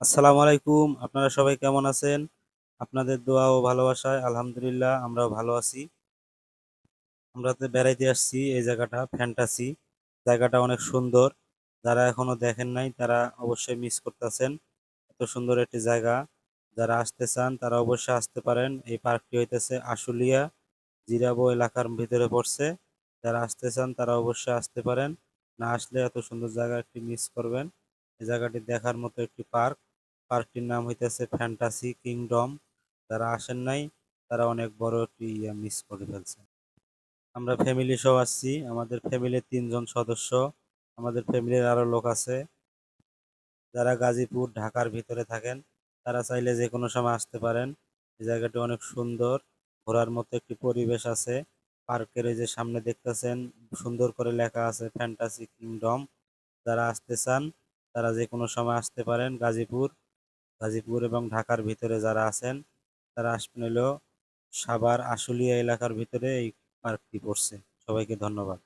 আসসালামু আলাইকুম। আপনারা সবাই কেমন আছেন? আপনাদের দোয়া ও ভালোবাসায় আলহামদুলিল্লাহ আমরাও ভালো আছি। আমরা তো বেড়াইতে আসছি এই জায়গাটা ফ্যান্টাসি জায়গাটা অনেক সুন্দর। যারা এখনও দেখেন নাই, তারা অবশ্যই মিস করতেছেন। এত সুন্দর একটি জায়গা। যারা আসতে চান, তারা অবশ্যই আসতে পারেন। এই পার্কটি হইতেছে আশুলিয়া, জিরাবো এলাকার ভিতরে পড়ছে। যারা আসতে চান, তারা অবশ্যই আসতে পারেন। না আসলে এত সুন্দর জায়গা একটি মিস করবেন। এই জায়গাটি দেখার মতো একটি পার্ক। পার্কটির নাম হইতেছে ফ্যান্টাসি কিংডম। যারা আসেন নাই, তারা অনেক বড় একটি ইয়া মিস করে ফেলছে আমরা ফ্যামিলি সহ আসছি। আমাদের ফ্যামিলির তিনজন সদস্য। আমাদের ফ্যামিলির আরও লোক আছে। যারা গাজীপুর, ঢাকার ভিতরে থাকেন, তারা চাইলে যে কোনো সময় আসতে পারেন। এই জায়গাটি অনেক সুন্দর। ঘোরার মতো একটি পরিবেশ আছে। পার্কের যে সামনে দেখতেছেন, সুন্দর করে লেখা আছে ফ্যান্টাসি কিংডম। যারা আসতে চান, তারা যে কোনো সময় আসতে পারেন গাজীপুর। গাজীপুর এবং ঢাকার ভিতরে যারা আছেন, তারা আসবেন হলো সাভার আশুলিয়া এলাকার ভিতরে এই পার্কটি পড়ছে। সবাইকে ধন্যবাদ।